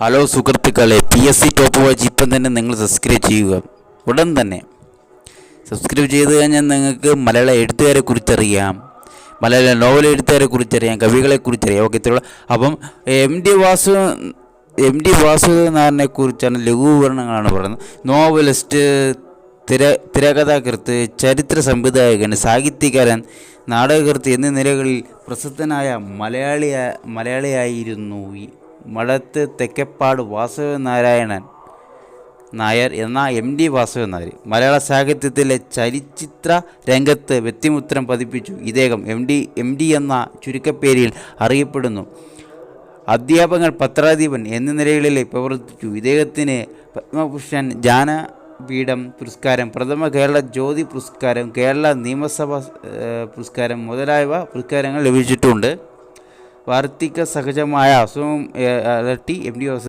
Hello സുഹൃത്തുക്കളെ P S C top watch ഇപ്പം തന്നെ നിങ്ങൾ സബ്സ്ക്രൈബ് ചെയ്യുക. ഉടൻ തന്നെ. സബ്സ്ക്രൈബ് ചെയ്ത് കഴിഞ്ഞാൽ നിങ്ങൾക്ക് മലയാള എഴുത്തുകാരെ കുറിച്ചറിയാം. മലയാള നോവൽ എഴുത്തുകാരെ കുറിച്ചറിയാം കവികളെ കുറിച്ചറിയാം. ഓക്കെ ഇത്രയുള്ള അപ്പം M D Vasu M D വാസുദേവനാഥനെ കുറിച്ചാണ് ലഘുവിവരണങ്ങളാണ് പറയുന്നത്. നോവലിസ്റ്റ് തിര തിരകഥാകൃത്ത് ചരിത്ര സംവിധായകൻ സാഹിത്യകാരൻ നാടകകൃത്ത് എന്നീ നിലകളിൽ പ്രസിദ്ധനായ മലയാളിയ മലയാളിയായിരുന്നു മടത്ത് തെക്കപ്പാട് വാസുദേവനാരായണൻ നായർ എന്ന എം ഡി വാസുദേവൻ നായർ മലയാള സാഹിത്യത്തിലെ ചലച്ചിത്ര രംഗത്ത് വ്യക്തിമുത്രം പതിപ്പിച്ചു. ഇദ്ദേഹം എം ഡി എം ഡി എന്ന ചുരുക്കപ്പേരിൽ അറിയപ്പെടുന്നു. അധ്യാപകൻ പത്രാധിപൻ എന്നീ നിലകളിൽ പ്രവർത്തിച്ചു. ഇദ്ദേഹത്തിന് പത്മഭൂഷൺ ജ്ഞാനപീഠം പുരസ്കാരം പ്രഥമ കേരള ജ്യോതി പുരസ്കാരം കേരള നിയമസഭ പുരസ്കാരം മുതലായവ പുരസ്കാരങ്ങൾ ലഭിച്ചിട്ടുണ്ട്. വാർദ്ധക്യ സഹജമായ അസുഖം ഏഹ്, എം ഡി വാസു